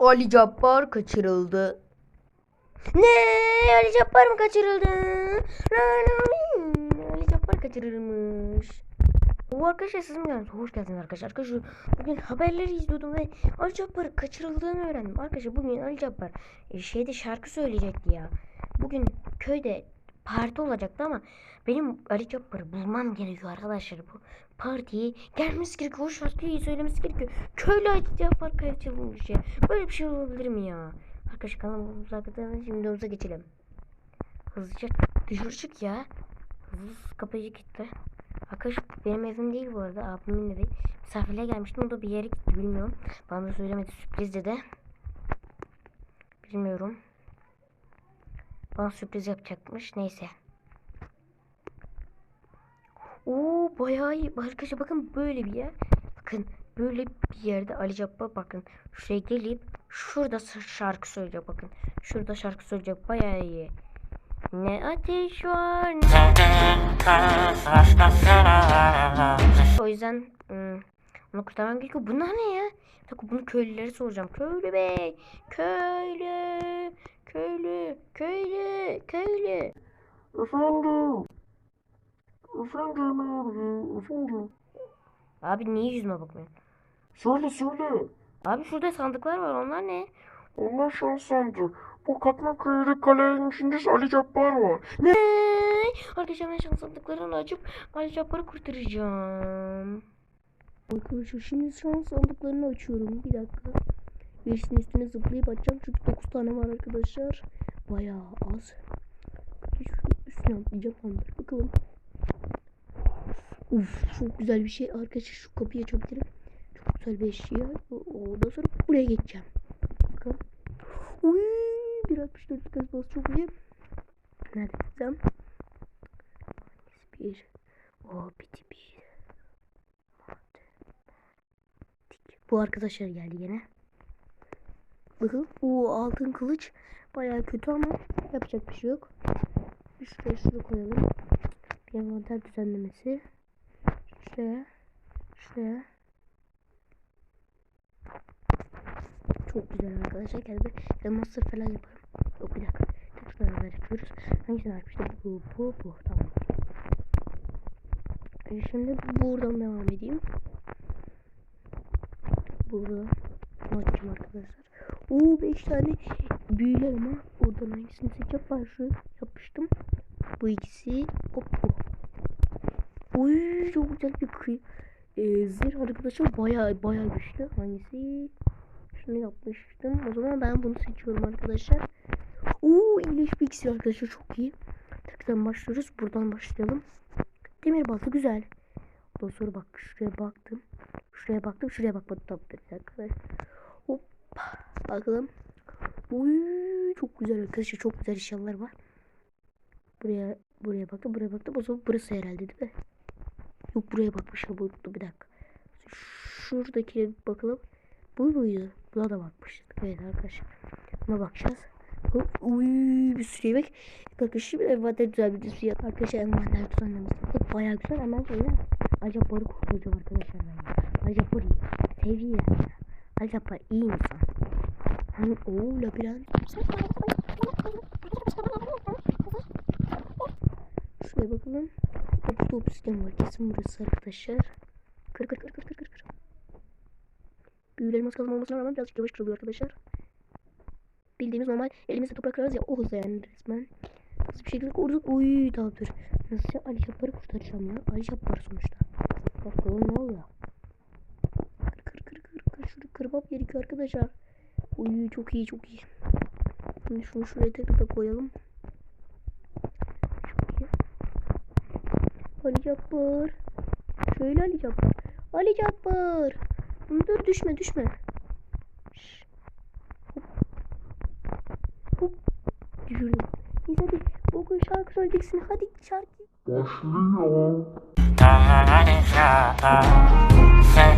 Ali Cabbar kaçırıldı. Ne? Ali Cabbar mı kaçırıldı? Ali Cabbar kaçırılmış. O arkadaşlar siz mi geldiniz? Hoş geldiniz arkadaşlar. Arkadaşlar bugün haberleri izliyordum ve Ali Cabbar'ın kaçırıldığını öğrendim. Arkadaşlar bugün Ali Cabbar e, şeyde şarkı söyleyecekti ya. Bugün köyde parti olacaktı ama benim Ali Cabbar'ı bulmam gerekiyor arkadaşlar. Bu partiye gelmesi gerekiyor. O şarkıyı söylemesi gerekiyor. Köylü Ali Cabbar kaçırılmış ya. Böyle bir şey olabilir mi ya? Arkadaşlar kanalımıza kadar şimdi videomuza geçelim. Hızlıca dışarı çık ya. Hızlı kapıyı kilitle. Arkadaşlar benim evim değil bu arada. Abimin evi. Misafirliğe gelmiştim. O da bir yere gitti bilmiyorum. Bana söylemedi. Sürpriz dedi. Bilmiyorum. Bana sürpriz yapacakmış. Neyse. Oo bayağı iyi. Arkadaşlar bakın böyle bir yer. Bakın böyle bir yerde Ali Cabbar bakın. Şuraya gelip şurada şarkı söyleyecek bakın. Şurada şarkı söyleyecek. Bayağı iyi. Ne ateş var ne... O yüzden ım, onu kurtarmam gerekiyor. Bunlar ne ya? Bakın bunu köylülere soracağım. Köylü bey. Köylü. Köylü. Köylü. Köylü. Efendim. Efendim abi. Efendim. Abi niye yüzüme bakmıyorsun? Söyle söyle. Abi şurada sandıklar var. Onlar ne? Onlar şans sandı. Bu katman köyü kalenin içinde Ali Cabbar var. Ne? Arkadaşlar ben şans sandıklarını açıp Ali Cabbar'ı kurtaracağım. Arkadaşlar şimdi şans sandıklarını açıyorum. Bir dakika. Birisinin üstüne zıplayıp açacağım. Çünkü 9 tane var arkadaşlar. Bayağı az. Üstüne atlayacağım. Tamamdır. Bakalım. Uf çok güzel bir şey. Arkadaşlar şu kapıyı açabilirim. Çok güzel bir eşya. Ondan sonra buraya geçeceğim. Bakalım. Uy, 1.64 gaz bas çok iyi. Nerede gitsem? Bir. O biti bir. Bu arkadaşlar geldi yine. Bakın o altın kılıç bayağı kötü ama yapacak bir şey yok. Şuraya şunu koyalım. Bir envanter düzenlemesi. Şuraya. Şuraya. Çok güzel arkadaşlar. Geldi. Elmasır falan yaparım. Yok bir dakika. Tekrar beraber yapıyoruz. Hangisini açmıştım? Bu, bu, bu. Tamam. E Şimdi buradan devam edeyim. Burada açacağım arkadaşlar. Oo 5 tane büyüler ama oradan hangisini seçeceğim? Ben şu. Bu ikisi hop bu. Uy çok güzel bir kıy e, zırh arkadaşlar bayağı bayağı güçlü. Hangisi? Şunu yapmıştım. O zaman ben bunu seçiyorum arkadaşlar. Oo iyileşme iksiri arkadaşlar çok iyi. Tekrar başlıyoruz. Buradan başlayalım. Demir balta güzel. Ondan sonra bak şuraya baktım. Şuraya baktım. Şuraya bakmadım. Tamam bir dakika. Hop. Bakalım. Uy çok güzel arkadaşlar. Çok güzel eşyalar var. Buraya buraya baktım. Buraya baktım. O zaman burası herhalde değil mi? Yok buraya bakmışım. Bu, bir dakika. Şuradaki bakalım. Bu muydu? Buna da bakmıştık. Evet arkadaşlar. Buna bakacağız. Uy bir sürü yemek. Şimdi envanter düzenlemesi yap. Arkadaşlar envanter düzenlemesi. Bayağı güzel. Hemen sonra acaba barı kurtulacağım arkadaşlar ben. Acaba barı seviye. Acaba iyi ooo labirent. Şuraya bakalım. Burada obsidian var. Kesin burası arkadaşlar. Kır kır kır kır kır kır. kır. Büyülerimiz kazma olmasına rağmen birazcık yavaş kırılıyor arkadaşlar. Bildiğimiz normal elimizde toprak kırarız ya o hızla yani resmen. Hızlı bir şekilde kurduk. Uy tamamdır. Nasıl Ali Cabbar'ı kurtaracağım ya. Ali Cabbar sonuçta. Bakalım ne oluyor. Kır kır kır kır kır. Şunu kırmam gerekiyor arkadaşlar. Uy çok iyi çok iyi. Şimdi şunu şuraya tekrar koyalım. Çok iyi. Ali Cabbar. Şöyle Ali Cabbar. Ali Cabbar. Dur düşme düşme. Şş. Hop. Hop. Düşürdüm. Neyse hadi bugün şarkı söyleyeceksin. Hadi şarkı. Başlıyor. Dayanabilirsen, dayanabilirsen